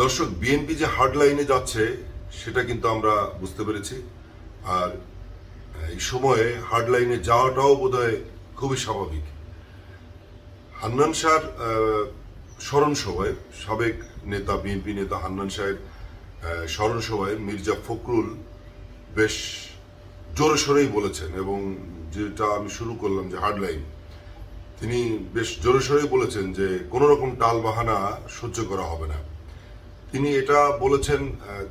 দর্শক বিএনপি যে হার্ড লাইনে যাচ্ছে, সেটা কিন্তু আমরা বুঝতে পেরেছি। আর এই সময়ে হার্ড লাইনে যাওয়াটাও বোধহয় খুবই স্বাভাবিক। হান্নান শাহর স্মরণ সভায়, সাবেক নেতা বিএনপি নেতা হান্নান শাহের স্মরণ সভায় মির্জা ফখরুল বেশ জোরে সোরেই বলেছেন এবং যেটা আমি শুরু করলাম যে হার্ড লাইন তিনি বেশ জোরে সোরেই বলেছেন যে কোনো রকম টাল বাহানা সহ্য করা হবে না। তিনি এটা বলেছেন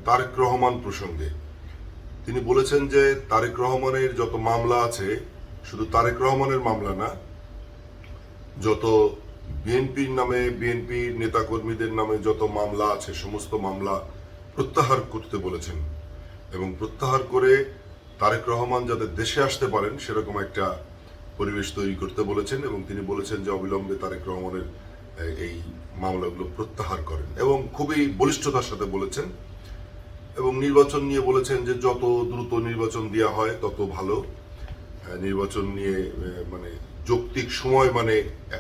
তারেক রহমান প্রসঙ্গে। তিনি বলেছেন যে তারেক রহমানের যত মামলা আছে, শুধু তারেক রহমানের মামলা না, যত বিএনপির নামে বিএনপির নেতাকর্মীদের নামে যত মামলা আছে, সমস্ত মামলা প্রত্যাহার করতে বলেছেন। এবং প্রত্যাহার করে তারেক রহমান যাতে দেশে আসতে পারেন, সেরকম একটা পরিবেশ তৈরি করতে বলেছেন এবং তিনি বলেছেন যে অবিলম্বে তারেক রহমানের এই মামলাগুলো প্রত্যাহার করেন এবং খুবই বলিষ্ঠতার সাথে বলেছেন এবং নির্বাচন নিয়ে বলেছেন যে যত দ্রুত নির্বাচন দেওয়া হয়, তত ভালো। নির্বাচন নিয়ে মানে যৌক্তিক সময় মানে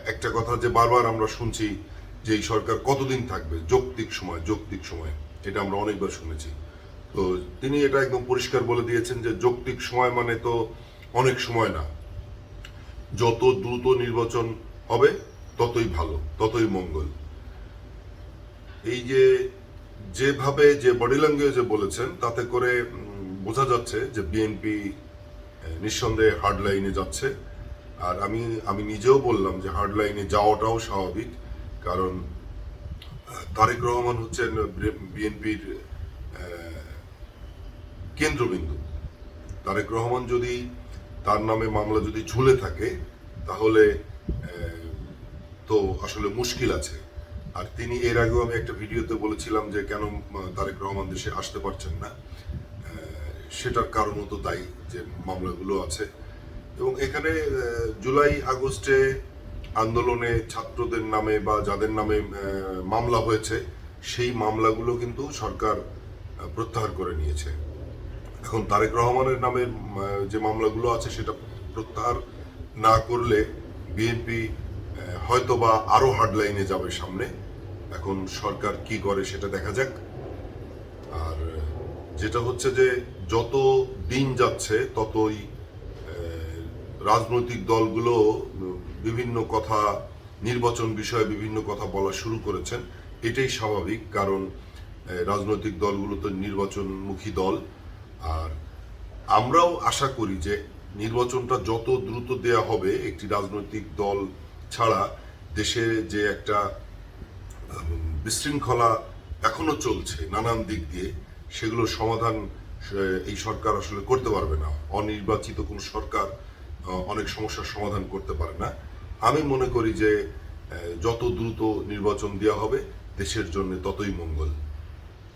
একটা কথা যে বারবার আমরা শুনছি যে এই সরকার কতদিন থাকবে? যৌক্তিক সময় যৌক্তিক সময়। এটা আমরা অনেকবার শুনেছি। তো তিনি এটা একদম পরিষ্কার বলে দিয়েছেন যে যৌক্তিক সময় মানে তো অনেক সময় না। যত দ্রুত নির্বাচন হবে ততই ভালো, ততই মঙ্গল। এই যে যেভাবে যে বডি ল্যাঙ্গুয়েজে বলেছেন, তাতে করে বোঝা যাচ্ছে যে বিএনপি নিঃসন্দেহে হার্ড লাইনে যাচ্ছে। আর আমি আমি নিজেও বললাম যে হার্ড লাইনে যাওয়াটাও স্বাভাবিক, কারণ তারেক রহমান হচ্ছেন বিএনপির কেন্দ্রবিন্দু। তারেক রহমান যদি তার নামে মামলা যদি ঝুলে থাকে, তাহলে তো আসলে মুশকিল আছে। আর তিনি এর আগেও আমি একটা ভিডিওতে বলেছিলাম যে কেন তারেক রহমান দেশে আসতে পারছেন না। সেটার কারণও তো তাই যে মামলাগুলো আছে। এবং এখানে জুলাই আগস্টে আন্দোলনে ছাত্রদের নামে বা যাদের নামে মামলা হয়েছে, সেই মামলাগুলো কিন্তু সরকার প্রত্যাহার করে নিয়েছে। এখন তারেক রহমানের নামে যে মামলাগুলো আছে, সেটা প্রত্যাহার না করলে বিএনপি হয়তো বা আরও হার্ড লাইনে যাবে সামনে। এখন সরকার কি করে সেটা দেখা যাক। আর, যেটা হচ্ছে যে যত দিন যাচ্ছে, ততই রাজনৈতিক দলগুলো বিভিন্ন কথা, নির্বাচন বিষয়ে বিভিন্ন কথা বলা শুরু করেছেন। এটাই স্বাভাবিক কারণ রাজনৈতিক দলগুলো তো নির্বাচনমুখী দল। আর আমরাও আশা করি যে নির্বাচনটা যত দ্রুত দেয়া হবে, একটি রাজনৈতিক দল ছাড়া দেশে যে একটা বিশৃঙ্খলা এখনও চলছে নানান দিক দিয়ে, সেগুলো সমাধান এই সরকার আসলে করতে পারবে না। অনির্বাচিত কোনো সরকার অনেক সমস্যার সমাধান করতে পারে না। আমি মনে করি যে যত দ্রুত নির্বাচন দেওয়া হবে, দেশের জন্য ততই মঙ্গল।